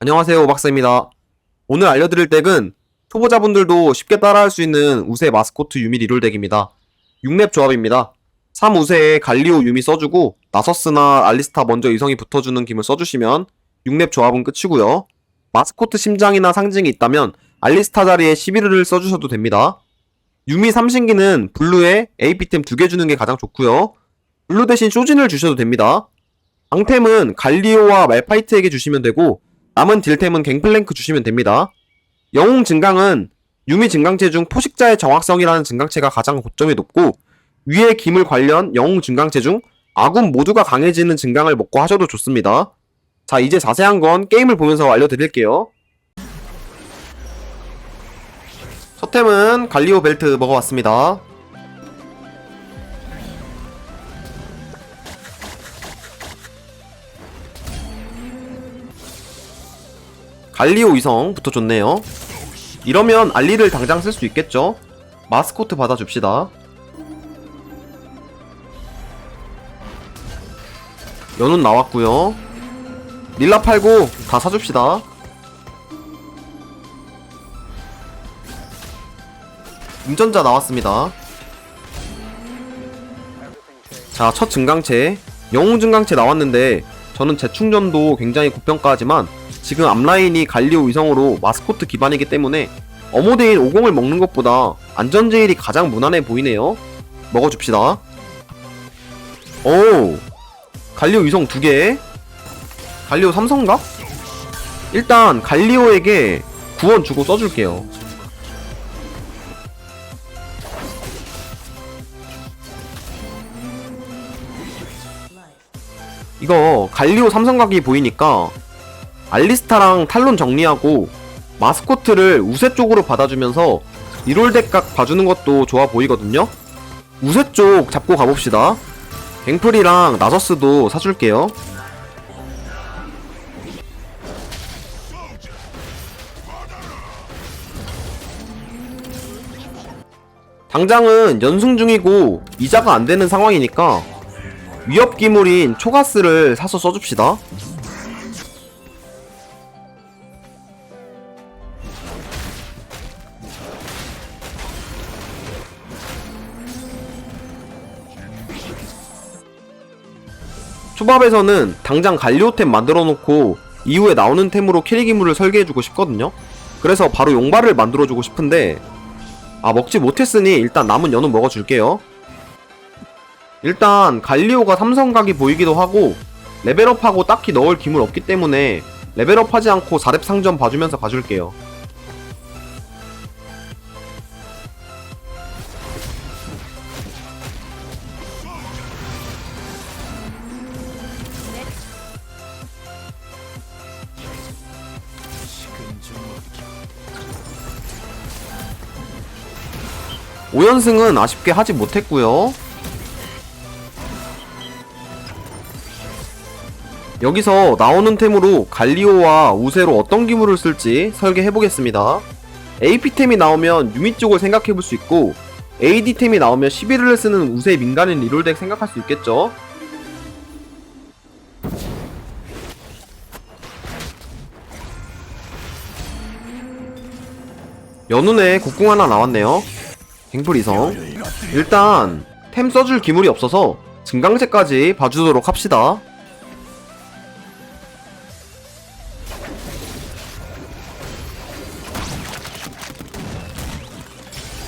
안녕하세요 오박사입니다. 오늘 알려드릴 덱은 초보자분들도 쉽게 따라할 수 있는 우세 마스코트 유미 리롤 덱입니다. 6렙 조합입니다. 3우세에 갈리오 유미 써주고 나서스나 알리스타 먼저 이성이 붙어주는 김을 써주시면 6렙 조합은 끝이고요. 마스코트 심장이나 상징이 있다면 알리스타 자리에 11을 써주셔도 됩니다. 유미 삼신기는 블루에 AP템 2개 주는 게 가장 좋고요. 블루 대신 쇼진을 주셔도 됩니다. 방템은 갈리오와 말파이트에게 주시면 되고 남은 딜템은 갱플랭크 주시면 됩니다. 영웅 증강은 유미 증강체 중 포식자의 정확성이라는 증강체가 가장 고점이 높고 위의 기물 관련 영웅 증강체 중 아군 모두가 강해지는 증강을 먹고 하셔도 좋습니다. 자 이제 자세한 건 게임을 보면서 알려드릴게요. 첫 템은 갈리오 벨트 먹어봤습니다. 갈리오 이성부터 좋네요. 이러면 알리를 당장 쓸 수 있겠죠? 마스코트 받아줍시다. 연운 나왔고요. 릴라 팔고 다 사줍시다. 운전자 나왔습니다. 자, 첫 증강체. 영웅 증강체 나왔는데 저는 재충전도 굉장히 고평가하지만 지금 앞라인이 갈리오 위성으로 마스코트 기반이기 때문에 어모데인 50을 먹는 것보다 안전제일이 가장 무난해 보이네요. 먹어줍시다. 오, 갈리오 위성 2개. 갈리오 삼성각? 일단 갈리오에게 구원 주고 써줄게요. 이거 갈리오 삼성각이 보이니까 알리스타랑 탈론 정리하고 마스코트를 우세 쪽으로 받아주면서 리롤 덱각 봐주는 것도 좋아 보이거든요? 우세 쪽 잡고 가봅시다. 갱플이랑 나서스도 사줄게요. 당장은 연승 중이고 이자가 안 되는 상황이니까 위협 기물인 초가스를 사서 써줍시다. 초밥에서는 당장 갈리오템 만들어 놓고 이후에 나오는 템으로 캐리 기물을 설계해주고 싶거든요. 그래서 바로 용발을 만들어주고 싶은데 아 먹지 못했으니 일단 남은 연은 먹어줄게요. 일단 갈리오가 삼성각이 보이기도 하고 레벨업하고 딱히 넣을 기물 없기 때문에 레벨업하지 않고 4렙 상점 봐주면서 가줄게요. 오연승은 아쉽게 하지 못했고요. 여기서 나오는 템으로 갈리오와 우세로 어떤 기물을 쓸지 설계해보겠습니다. AP템이 나오면 유미 쪽을 생각해볼 수 있고 AD템이 나오면 11을 쓰는 우세 민간인 리롤덱 생각할 수 있겠죠. 연운에 곡궁 하나 나왔네요. 갱플이성. 일단 템 써줄 기물이 없어서 증강제까지 봐주도록 합시다.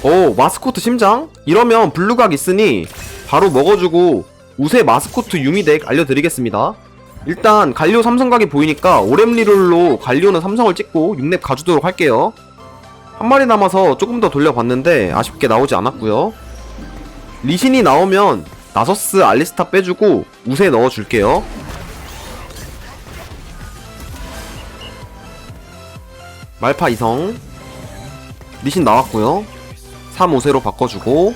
오 마스코트 심장? 이러면 블루각 있으니 바로 먹어주고 우세 마스코트 유미덱 알려드리겠습니다 일단 갈리오 삼성각이 보이니까 오렘 리롤로 갈리오는 삼성을 찍고 6렙 가주도록 할게요 한 마리 남아서 조금 더 돌려봤는데 아쉽게 나오지 않았고요. 리신이 나오면 나서스 알리스타 빼주고 우세 넣어줄게요. 말파 이성. 리신 나왔고요. 3, 5세로 바꿔주고.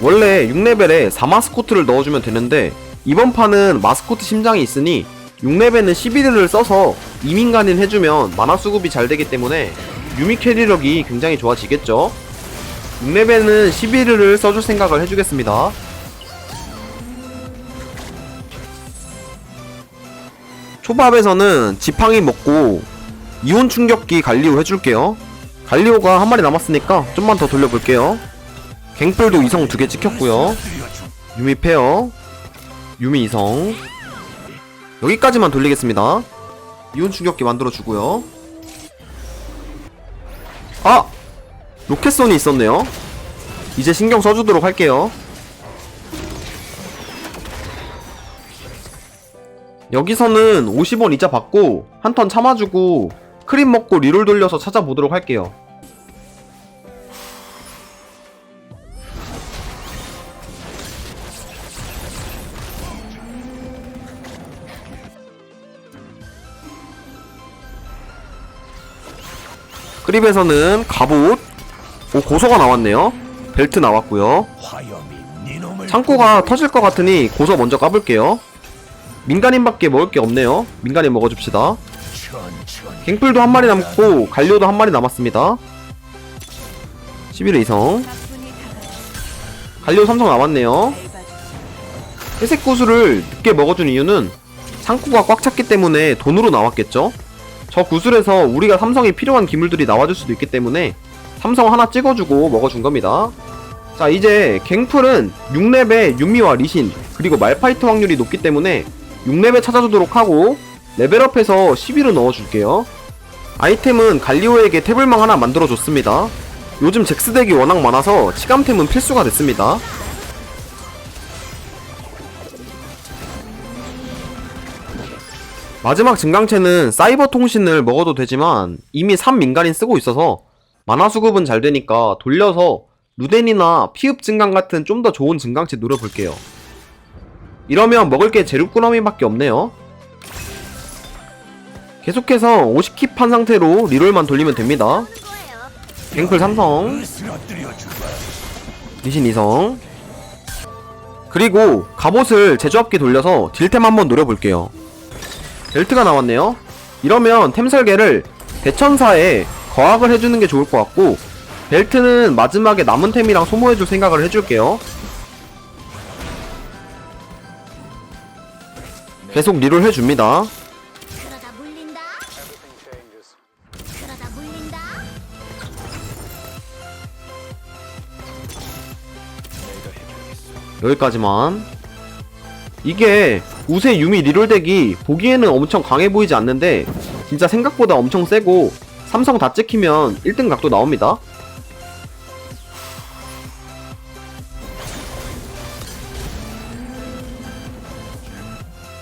원래 6레벨에 4마스코트를 넣어주면 되는데 이번 판은 마스코트 심장이 있으니 6레벨은 11을 써서 이민간인 해주면 만화 수급이 잘 되기 때문에 유미 캐리력이 굉장히 좋아지겠죠 6레벨은 11을 써줄 생각을 해주겠습니다 초밥에서는 지팡이 먹고 이온 충격기 갈리오 해줄게요. 갈리오가 한 마리 남았으니까 좀만 더 돌려볼게요. 갱플도 이성 두 개 찍혔고요. 유미 페어, 유미 이성. 여기까지만 돌리겠습니다. 이온 충격기 만들어주고요. 아! 로켓손이 있었네요. 이제 신경 써주도록 할게요. 여기서는 50원 이자 받고 한 턴 참아주고 크림 먹고 리롤 돌려서 찾아보도록 할게요. 크립에서는 갑옷, 오 고소가 나왔네요. 벨트 나왔고요. 창고가 터질 것 같으니 고소 먼저 까볼게요. 민간인밖에 먹을 게 없네요. 민간인 먹어줍시다. 갱플도 한 마리 남고 갈리오도 한 마리 남았습니다. 11회 이성. 갈리오 삼성 남았네요. 회색 구슬을 늦게 먹어준 이유는 창고가 꽉 찼기 때문에 돈으로 나왔겠죠? 저 구슬에서 우리가 삼성이 필요한 기물들이 나와줄 수도 있기 때문에 삼성 하나 찍어주고 먹어준 겁니다. 자 이제 갱플은 6렙의 유미와 리신 그리고 말파이트 확률이 높기 때문에 6렙에 찾아주도록 하고 레벨업해서 11을 넣어줄게요. 아이템은 갈리오에게 태블망 하나 만들어줬습니다. 요즘 잭스덱이 워낙 많아서 치감템은 필수가 됐습니다. 마지막 증강체는 사이버 통신을 먹어도 되지만 이미 3민간인 쓰고 있어서 만화 수급은 잘 되니까 돌려서 루덴이나 피읍 증강 같은 좀 더 좋은 증강체 노려볼게요. 이러면 먹을 게 제육꾸러미밖에 없네요. 계속해서 50킵 한 상태로 리롤만 돌리면 됩니다. 갱플 삼성, 리신 이성. 그리고 갑옷을 제조합기 돌려서 딜템 한번 노려볼게요. 벨트가 나왔네요. 이러면 템 설계를 대천사에 거학을 해주는 게 좋을 것 같고 벨트는 마지막에 남은 템이랑 소모해줄 생각을 해줄게요. 계속 리롤 해줍니다. 여기까지만. 이게 우세 유미 리롤 덱이 보기에는 엄청 강해 보이지 않는데 진짜 생각보다 엄청 세고 삼성 다 찍히면 1등 각도 나옵니다.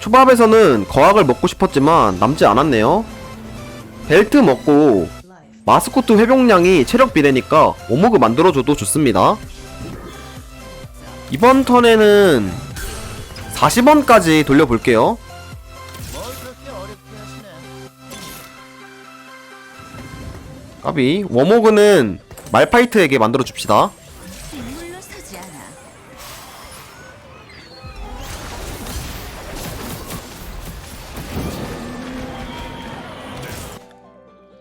초밥에서는 거학을 먹고 싶었지만 남지 않았네요. 벨트 먹고 마스코트 회복량이 체력 비례니까 오모그 만들어줘도 좋습니다. 이번 턴에는 40원까지 돌려볼게요. 까비 워모그는 말파이트에게 만들어줍시다.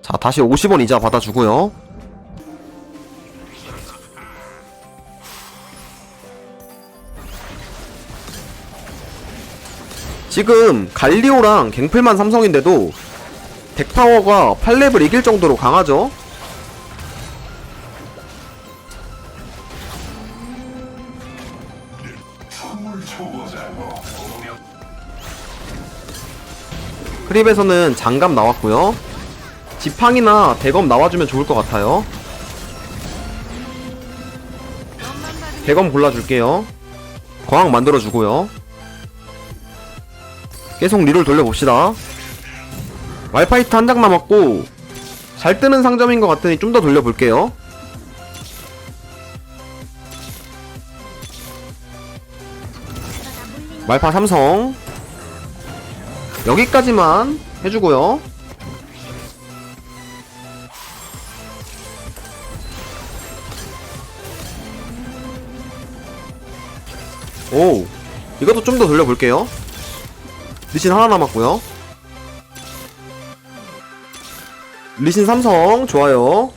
자 다시 50원 이자 받아주고요. 지금 갈리오랑 갱플만 삼성인데도 덱파워가 8렙을 이길 정도로 강하죠? 크립에서는 장갑 나왔고요. 지팡이나 대검 나와주면 좋을 것 같아요. 대검 골라줄게요. 거항 만들어주고요. 계속 리롤 돌려봅시다. 말파이트 한 장 남았고 잘 뜨는 상점인 것 같으니 좀 더 돌려볼게요. 말파 삼성 여기까지만 해주고요. 오 이것도 좀 더 돌려볼게요. 리신 하나 남았고요. 리신 삼성 좋아요.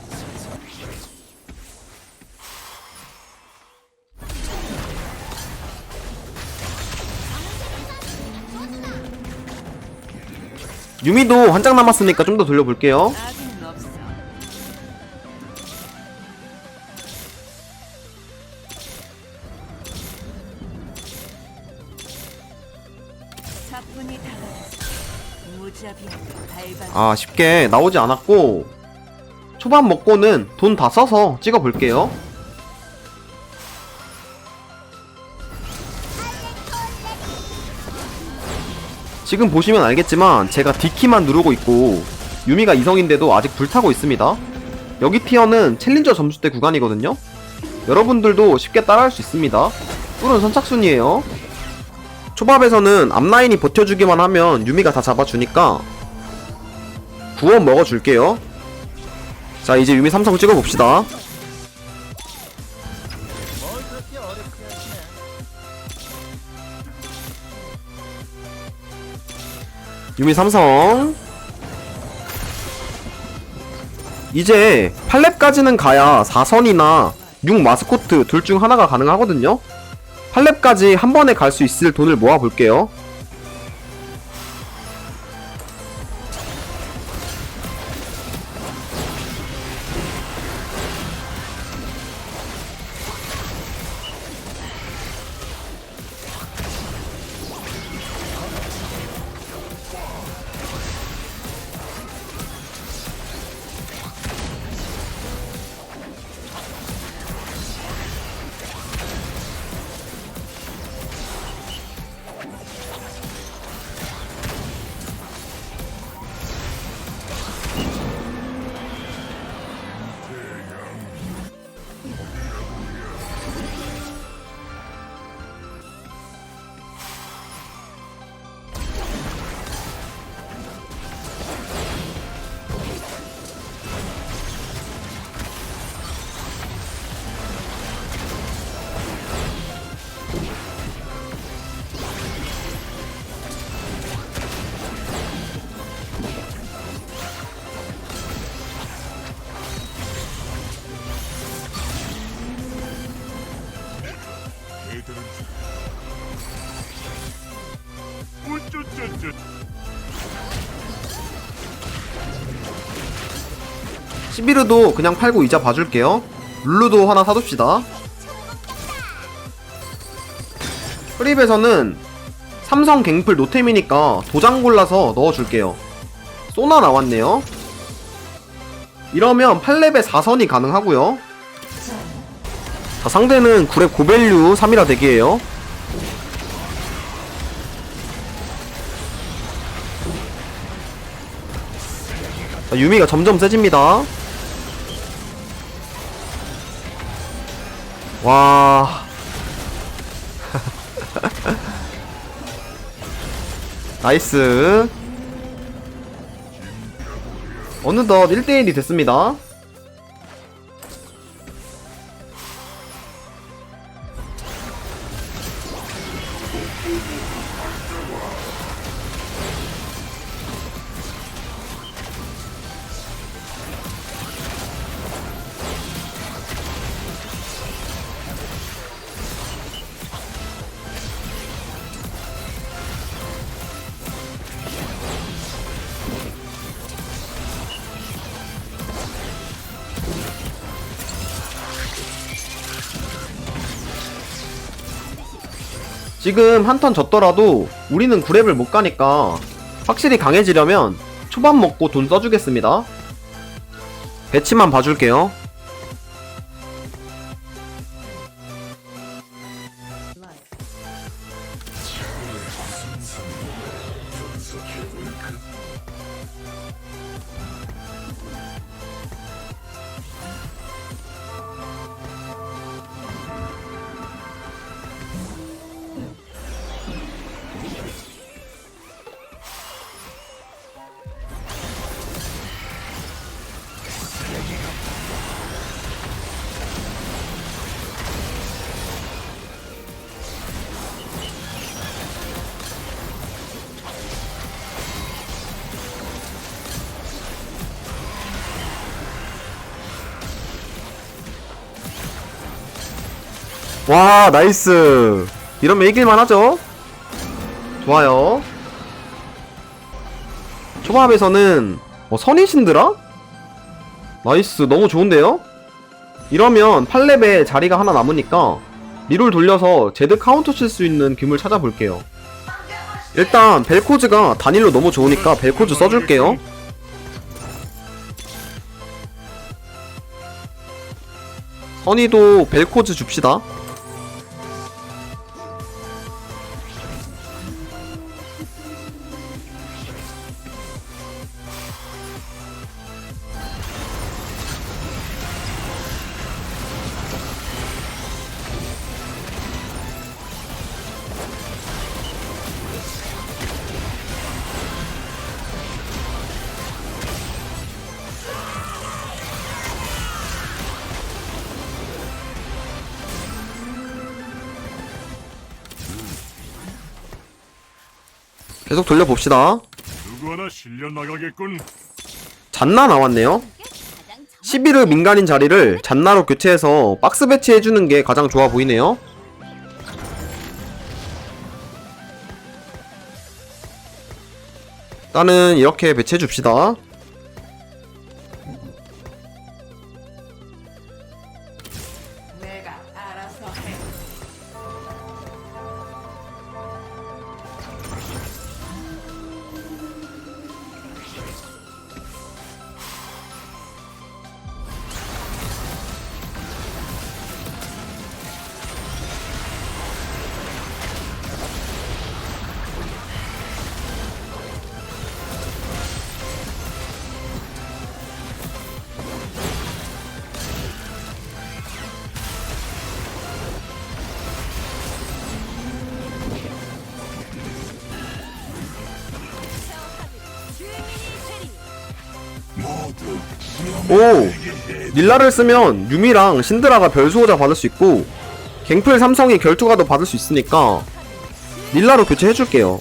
유미도 한 장 남았으니까 좀 더 돌려볼게요. 아. 아, 쉽게 나오지 않았고, 초반 먹고는 돈 다 써서 찍어볼게요. 지금 보시면 알겠지만 제가 D키만 누르고 있고 유미가 이성인데도 아직 불타고 있습니다. 여기 티어는 챌린저 점수대 구간이거든요. 여러분들도 쉽게 따라할 수 있습니다. 뚫은 선착순이에요. 초밥에서는 앞라인이 버텨주기만 하면 유미가 다 잡아주니까 구원 먹어줄게요. 자, 이제 유미 삼성 찍어봅시다. 유미 삼성. 이제 8렙까지는 가야 4선이나 6 마스코트 둘 중 하나가 가능하거든요. 8렙까지 한 번에 갈 수 있을 돈을 모아볼게요. 시비르도 그냥 팔고 이자 봐줄게요. 룰루도 하나 사둡시다. 프립에서는 삼성 갱플 노템이니까 도장 골라서 넣어줄게요. 소나 나왔네요. 이러면 8렙에 4선이 가능하고요. 자, 상대는 9렙 고밸류 3이라 대기예요. 자, 유미가 점점 세집니다. 와. 나이스. 어느덧 1대1이 됐습니다. 지금 한 턴 졌더라도 우리는 9렙을 못 가니까 확실히 강해지려면 초반 먹고 돈 써주겠습니다. 배치만 봐줄게요. 와 나이스. 이러면 이길만 하죠? 좋아요. 초밥에서는 어, 선인 신드라? 나이스 너무 좋은데요? 이러면 8렙에 자리가 하나 남으니까 리롤 돌려서 제드 카운터 칠 수 있는 금을 찾아볼게요. 일단 벨코즈가 단일로 너무 좋으니까 벨코즈 써줄게요. 선이도 벨코즈 줍시다 계속 돌려봅시다. 누구 하나 실려 나가겠군. 잔나 나왔네요. 11을 민간인 자리를 잔나로 교체해서 박스 배치해주는 게 가장 좋아 보이네요. 일단은 이렇게 배치해줍시다 오! 닐라를 쓰면 유미랑 신드라가 별수호자 받을 수 있고 갱플 삼성이 결투가도 받을 수 있으니까 닐라로 교체해줄게요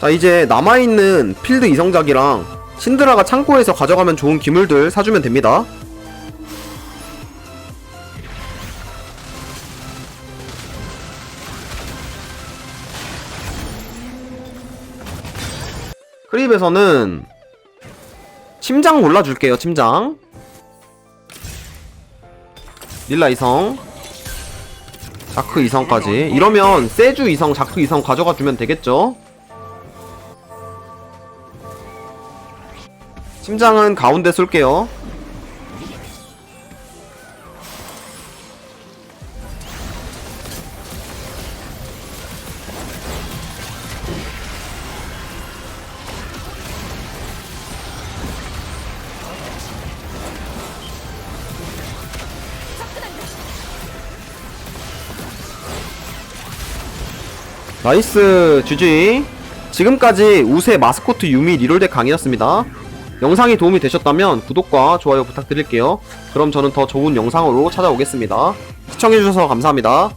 자 이제 남아있는 필드 이성작이랑 신드라가 창고에서 가져가면 좋은 기물들 사주면 됩니다 크립에서는 침장 골라줄게요 침장. 닐라 이성. 자크 이성까지. 이러면 세주 이성 자크 이성 가져가 주면 되겠죠? 침장은 가운데 쏠게요 나이스 GG 지금까지 우세 마스코트 유미 리롤덱 강의였습니다. 영상이 도움이 되셨다면 구독과 좋아요 부탁드릴게요. 그럼 저는 더 좋은 영상으로 찾아오겠습니다. 시청해주셔서 감사합니다